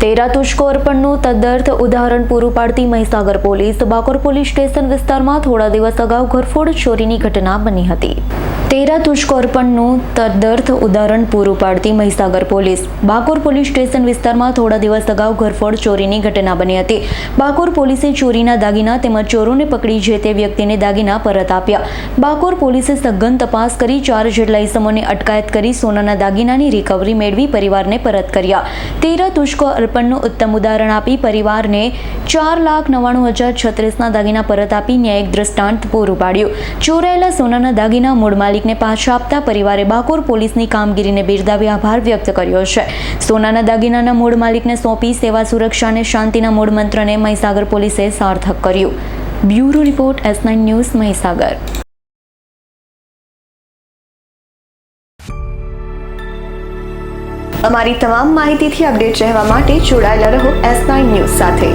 તેરા તુષ્કો તદર્થ ઉદાહરણ પૂરું પાડતી Mahisagar police. Bakor police station વિસ્તારમાં થોડા દિવસ અગાઉ ઘરફોડ ચોરીની ઘટના બની હતી. તેરા તુષ્કો અર્પણનું તદર્થ ઉદાહરણ પૂરું પાડતી Mahisagar police. Bakor police station વિસ્તારમાં થોડા દિવસ અગાઉ ઘરફોડ ચોરીની ઘટના બની હતી. બાકોર પોલીસે ચોરીના દાગીના તેમજ ચોરોને પકડી જે તે વ્યક્તિને દાગીના પરત આપ્યા. બાકોર પોલીસે સઘન તપાસ કરી ચાર જેટલા ઇસમોને અટકાયત કરી સોનાના દાગીનાની રિકવરી મેળવી પરિવારને પરત કર્યા. તેરા તુષ્કો અર્પણનું ઉત્તમ ઉદાહરણ આપી પરિવારને ચાર લાખ નવ્વાણું હજાર છત્રીસના દાગીના પરત આપી ન્યાયિક દ્રષ્ટાંત પૂરું પાડ્યું. ચોરાયેલા સોનાના દાગીના મૂળ માલિકને પાછા આપતા પરિવારે બાકોર પોલીસની કામગીરીને બિરદાવી આભાર વ્યક્ત કર્યો છે. સોનાના દાગીનાના મૂળ માલિકને સોંપી સેવા સુરક્ષા અને શાંતિના મૂળ મંત્રને મહીસાગર પોલીસે સાર્થક કર્યું. Bureau report S nine news Mahisagar. અમારી તમામ માહિતીથી અપડેટ રહેવા માટે જોડાયેલા રહો એસ નાઇન ન્યૂઝ સાથે.